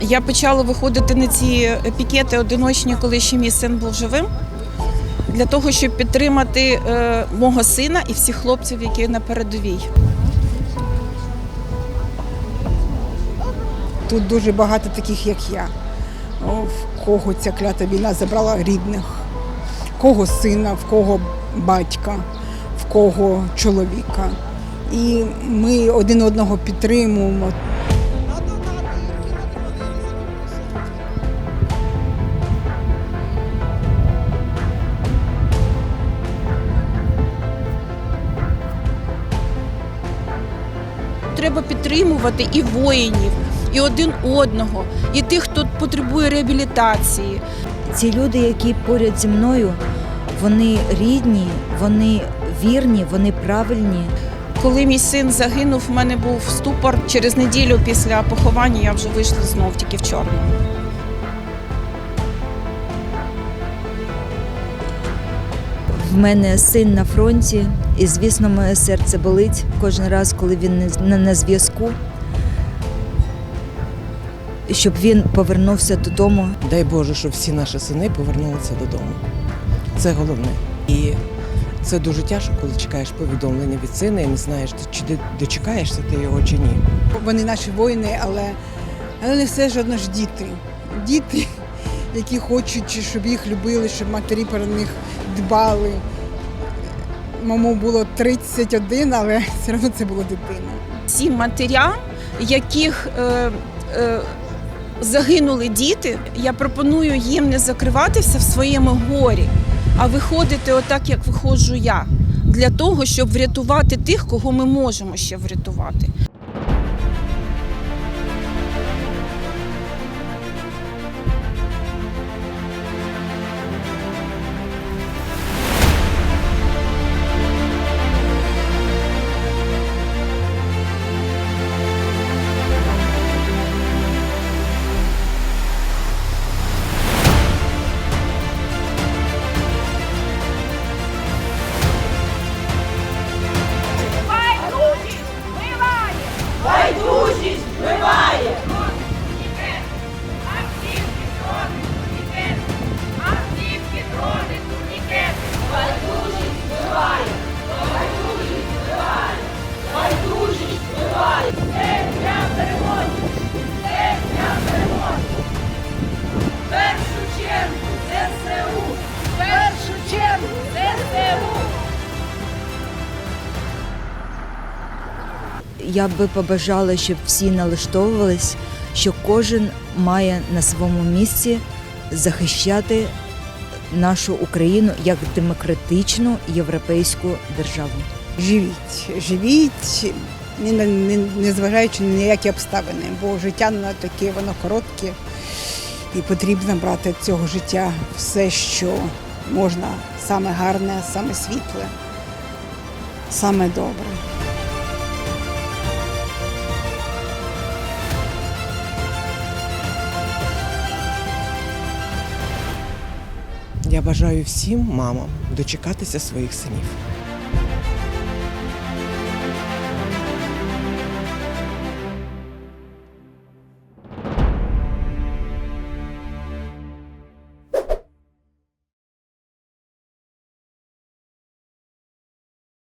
Я почала виходити на ці пікети одиночні, коли ще мій син був живим, для того, щоб підтримати е, мого сина і всіх хлопців, які на передовій. Тут дуже багато таких, як я. О, В кого ця клята війна забрала рідних, в кого сина, в кого батька, в кого чоловіка. І ми один одного підтримуємо. Треба підтримувати і воїнів, і один одного, і тих, хто потребує реабілітації. Ці люди, які поряд зі мною, вони рідні, вони вірні, вони правильні. Коли мій син загинув, в мене був ступор. Через неділю після поховання я вже вийшла знов тільки в чорному. В мене син на фронті, і звісно, моє серце болить кожен раз, коли він не- на зв'язку. Щоб він повернувся додому. Дай Боже, щоб всі наші сини повернулися додому. Це головне. І це дуже тяжко, коли чекаєш повідомлення від сина і не знаєш, чи ти дочекаєшся ти його чи ні. Вони наші воїни, але, але не все ж одно ж діти. Діти, які хочуть, щоб їх любили, щоб матері про них дбали. Маму було 31, але все одно це була дитина. Всім матерям, яких е, е, загинули діти, я пропоную їм не закриватися в своєму горі, а виходити отак, як виходжу я, для того, щоб врятувати тих, кого ми можемо ще врятувати. Я би побажала, щоб всі налаштовувались, що кожен має на своєму місці захищати нашу Україну як демократичну європейську державу. Живіть, живіть, не, не, не, зважаючи на які обставини, бо життя не таке, воно коротке, і потрібно брати цього життя все, що можна, саме гарне, саме світле, саме добре. Я бажаю всім мамам дочекатися своїх синів.